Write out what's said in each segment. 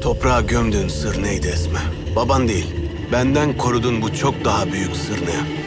Toprağa gömdüğün sır neydi Esme? Baban değil. Benden korudun bu çok daha büyük sır ne?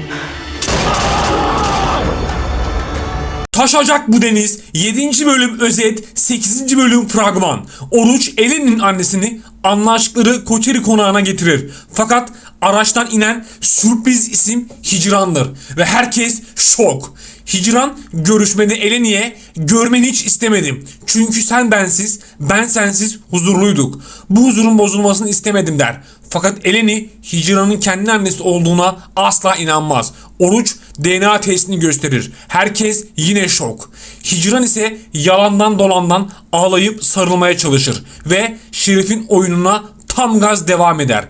Taşacak bu deniz 7. bölüm özet 8. bölüm fragman. Oruç Elin'in annesini anlaştıkları Koçeri konağına getirir. Fakat araçtan inen sürpriz isim Hicran'dır. Ve herkes şok. Hicran görüşmede Eleni'ye görmeni hiç istemedim. Çünkü sen bensiz, ben sensiz huzurluyduk. Bu huzurun bozulmasını istemedim der. Fakat Eleni Hicran'ın kendi annesi olduğuna asla inanmaz. Oruç DNA testini gösterir. Herkes yine şok. Hicran ise yalandan dolandan ağlayıp sarılmaya çalışır ve Şerif'in oyununa tam gaz devam eder.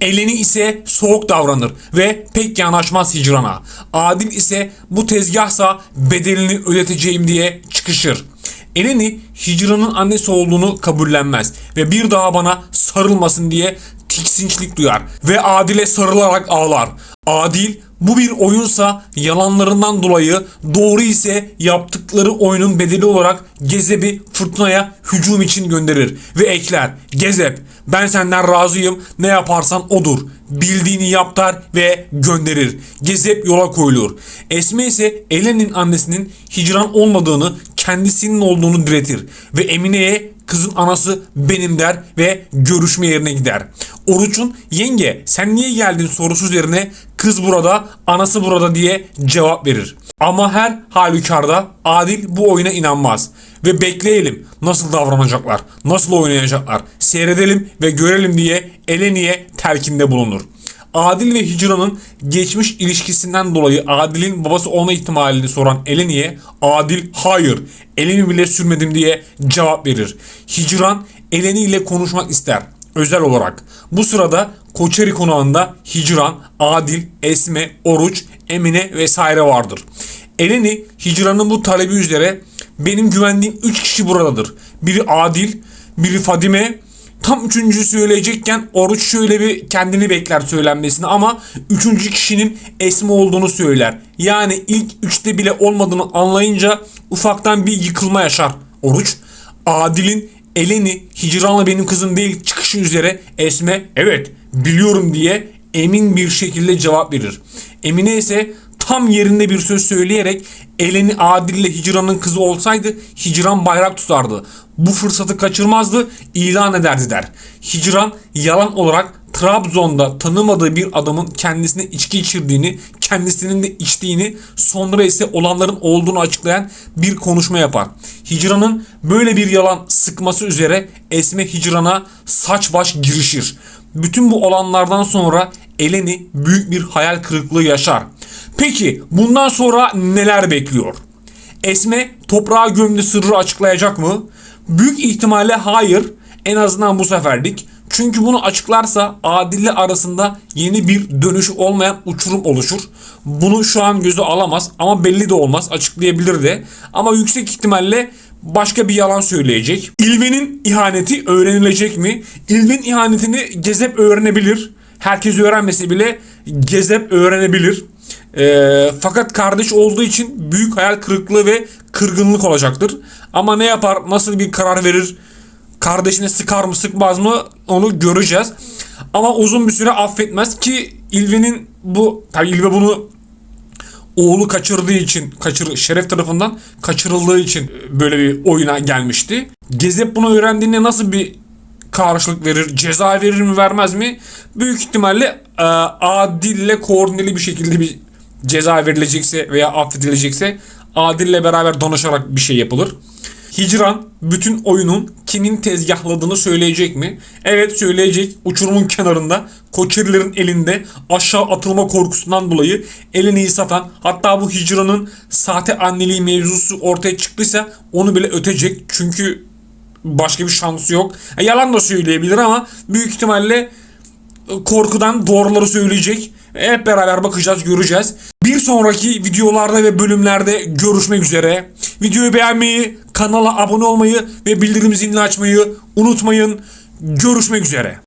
Eleni ise soğuk davranır ve pek yanaşmaz Hicran'a. Adil ise bu tezgahsa bedelini ödeteceğim diye çıkışır. Eleni Hicran'ın annesi olduğunu kabullenmez ve bir daha bana sarılmasın diye tiksinçlik duyar ve Adil'e sarılarak ağlar. Adil bu bir oyunsa yalanlarından dolayı doğru ise yaptıkları oyunun bedeli olarak Gezeb'i fırtınaya hücum için gönderir ve ekler. Gezep ben senden razıyım ne yaparsan odur. Bildiğini yap ve gönderir. Gezep yola koyulur. Esme ise Elen'in annesinin hicran olmadığını kendisinin olduğunu diretir ve Emine'ye kızın anası benim der ve görüşme yerine gider. Oruç'un yenge sen niye geldin sorusu üzerine kız burada anası burada diye cevap verir. Ama her halükarda Adil bu oyuna inanmaz. Ve bekleyelim nasıl davranacaklar, nasıl oynayacaklar, seyredelim ve görelim diye Eleni'ye telkinde bulunur. Adil ve Hicran'ın geçmiş ilişkisinden dolayı Adil'in babası olma ihtimalini soran Eleni'ye Adil hayır elimi bile sürmedim diye cevap verir. Hicran Eleni ile konuşmak ister özel olarak. Bu sırada Koçeri konağında Hicran, Adil, Esme, Oruç, Emine vesaire vardır. Eleni Hicran'ın bu talebi üzere benim güvendiğim 3 kişi buradadır. Biri Adil, biri Fadime, Tam üçüncü söyleyecekken Oruç şöyle bir kendini bekler söylenmesini ama üçüncü kişinin Esme olduğunu söyler. Yani ilk üçte bile olmadığını anlayınca ufaktan bir yıkılma yaşar Oruç. Adil'in Eleni Hicran'la benim kızım değil çıkışı üzere Esme evet biliyorum diye emin bir şekilde cevap verir. Emine ise tam yerinde bir söz söyleyerek Eleni Adil ile Hicran'ın kızı olsaydı Hicran bayrak tutardı. Bu fırsatı kaçırmazdı, ilan ederdi der. Hicran yalan olarak Trabzon'da tanımadığı bir adamın kendisine içki içirdiğini, kendisinin de içtiğini, sonra ise olanların olduğunu açıklayan bir konuşma yapar. Hicran'ın böyle bir yalan sıkması üzere Esme Hicran'a saç baş girişir. Bütün bu olanlardan sonra Eleni büyük bir hayal kırıklığı yaşar. Peki bundan sonra neler bekliyor? Esme toprağa gömdü sırrı açıklayacak mı? Büyük ihtimalle hayır. En azından bu seferlik. Çünkü bunu açıklarsa Adil'le arasında yeni bir dönüş olmayan uçurum oluşur. Bunu şu an göze alamaz ama belli de olmaz. Açıklayabilir de. Ama yüksek ihtimalle başka bir yalan söyleyecek. İlve'nin ihaneti öğrenilecek mi? İlve'nin ihanetini Gezep öğrenebilir. Herkes öğrenmese bile Gezep öğrenebilir. Ee, fakat kardeş olduğu için büyük hayal kırıklığı ve kırgınlık olacaktır. Ama ne yapar, nasıl bir karar verir, kardeşine sıkar mı sıkmaz mı onu göreceğiz. Ama uzun bir süre affetmez ki İlve'nin bu, tabi İlve bunu oğlu kaçırdığı için, kaçır, Şeref tarafından kaçırıldığı için böyle bir oyuna gelmişti. Gezep bunu öğrendiğinde nasıl bir karşılık verir, ceza verir mi vermez mi? Büyük ihtimalle e, adille koordineli bir şekilde bir ceza verilecekse veya affedilecekse adille beraber danışarak bir şey yapılır. Hicran bütün oyunun kimin tezgahladığını söyleyecek mi? Evet söyleyecek. Uçurumun kenarında Koçerilerin elinde aşağı atılma korkusundan dolayı elini satan hatta bu Hicran'ın sahte anneliği mevzusu ortaya çıktıysa onu bile ötecek. Çünkü başka bir şansı yok. E, yalan da söyleyebilir ama büyük ihtimalle e, korkudan doğruları söyleyecek. Hep beraber bakacağız, göreceğiz. Bir sonraki videolarda ve bölümlerde görüşmek üzere. Videoyu beğenmeyi, kanala abone olmayı ve bildirim zilini açmayı unutmayın. Görüşmek üzere.